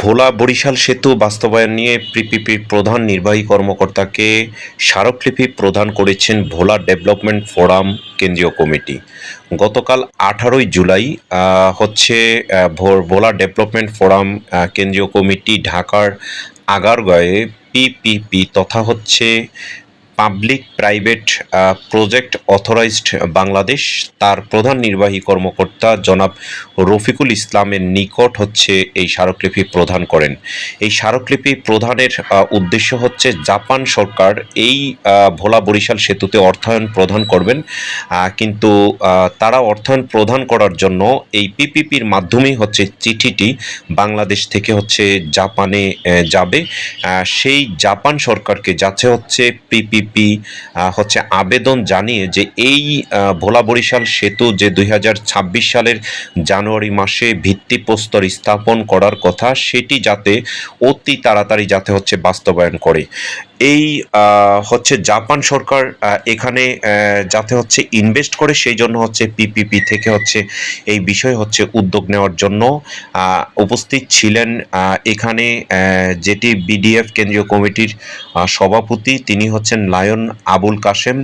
ভোলা বরিশাল সেতু বাস্তবায়ন নিয়ে পিপিপির প্রধান নির্বাহী কর্মকর্তাকে স্মারকলিপি প্রদান করেছেন ভোলা ডেভেলপমেন্ট ফোরাম কেন্দ্রীয় কমিটি। গতকাল আঠারোই জুলাই হচ্ছে ভোলা ডেভেলপমেন্ট ফোরাম কেন্দ্রীয় কমিটি ঢাকার আগারগাঁয়ে পিপিপি তথা হচ্ছে public private project authorized Bangladesh, তার প্রধান নির্বাহী কর্মকর্তা জনাব রফিকুল ইসলামের নিকট হচ্ছে এই স্মারকলিপি প্রদান করেন। এই স্মারকলিপি প্রদানের উদ্দেশ্য হচ্ছে জাপান সরকার এই ভোলা বরিশাল সেতুতে অর্থায়ন প্রদান করবেন। কিন্তু তারা অর্থায়ন প্রদান করার জন্য এই পিপিপির মাধ্যমেই হচ্ছে চিঠিটি বাংলাদেশ থেকে হচ্ছে জাপানে যাবে। সেই জাপান সরকারকে যাচ্ছে হচ্ছে পিপিপি হচ্ছে আবেদন জানিয়ে যে এই ভোলা বরিশাল সেতু যে দুই হাজার ছাব্বিশ সালের জানুয়ারি মাসে ভিত্তিপ্রস্তর স্থাপন করার কথা, সেটি যাতে অতি তাড়াতাড়ি যাতে হচ্ছে বাস্তবায়ন করে। এই হচ্ছে জাপান সরকার এখানে যাতে হচ্ছে ইনভেস্ট করে সেই জন্য হচ্ছে পিপিপি থেকে হচ্ছে এই বিষয়ে হচ্ছে উদ্যোগ নেওয়ার জন্য উপস্থিত ছিলেন এখানে যেটি বিডিএফ কেন্দ্রীয় কমিটির সভাপতি, তিনি হচ্ছেন Lion Abul Kashem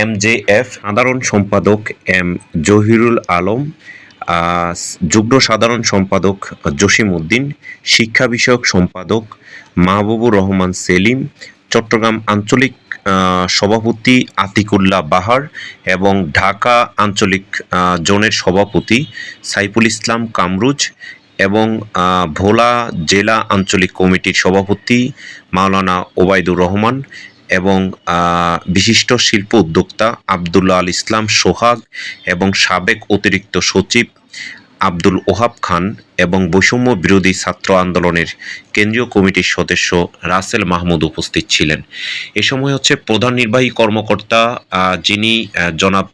M J F সাধারণ সম্পাদক এম জহিরুল আলম যুগ্ম সাধারণ সম্পাদক জসিম উদ্দিন, শিক্ষা বিষয়ক সম্পাদক মাহবুবুর রহমান সেলিম চট্টগ্রাম আঞ্চলিক সভাপতি আতিকুল্লাহ বাহার এবং ঢাকা আঞ্চলিক জোনের সভাপতি সাইফুল ইসলাম কামরুজ এবং ভোলা জেলা আঞ্চলিক কমিটির সভাপতি মাওলানা ওবায়দুর রহমান এবং বিশিষ্ট শিল্প উদ্যোক্তা আবদুল্লাহ আল ইসলাম সোহাগ এবং সাবেক অতিরিক্ত সচিব আব্দুল ওহাব খান এবং বৈষম্য বিরোধী ছাত্র আন্দোলনের কেন্দ্রীয় কমিটির সদস্য রাসেল মাহমুদ উপস্থিত ছিলেন। এ সময় হচ্ছে প্রধান নির্বাহী কর্মকর্তা যিনি জনাব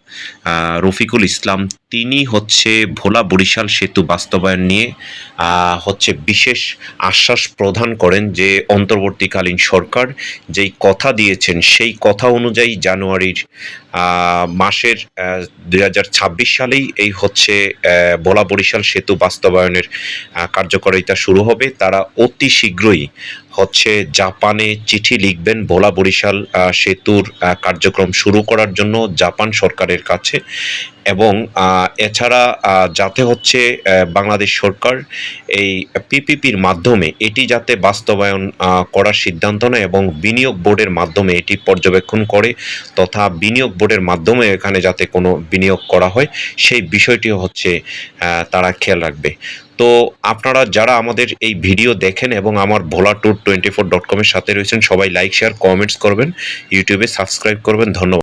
রফিকুল ইসলাম, তিনি হচ্ছে ভোলা বরিশাল সেতু বাস্তবায়ন নিয়ে হচ্ছে বিশেষ আশ্বাস প্রদান করেন যে অন্তর্বর্তীকালীন সরকার যেই কথা দিয়েছেন সেই কথা অনুযায়ী জানুয়ারির মাসের দুই হাজার ছাব্বিশ সালেই এই হচ্ছে বলা বরিশাল সেতু বাস্তবায়নের কার্যকারিতা শুরু হবে। তারা অতি শীঘ্রই হচ্ছে জাপানে চিঠি লিখবেন ভোলা বরিশাল সেতুর কার্যক্রম শুরু করার জন্য জাপান সরকারের কাছে এবং এছাড়া যাতে হচ্ছে বাংলাদেশ সরকার এই পিপিপির মাধ্যমে, এটি যাতে বাস্তবায়ন করার সিদ্ধান্ত নেয় এবং বিনিয়োগ বোর্ডের মাধ্যমে এটি পর্যবেক্ষণ করে তথা বিনিয়োগ বোর্ডের মাধ্যমে এখানে যাতে কোনো বিনিয়োগ করা হয়, সেই বিষয়টি হচ্ছে তারা খেয়াল রাখবে। তো আপনারা যারা আমাদের এই ভিডিও দেখেন এবং আমার Bhola tour twenty four dot কমের সাথে রয়েছেন, সবাই লাইক শেয়ার কমেন্টস করবেন ইউটিউবে সাবস্ক্রাইব করবেন, ধন্যবাদ।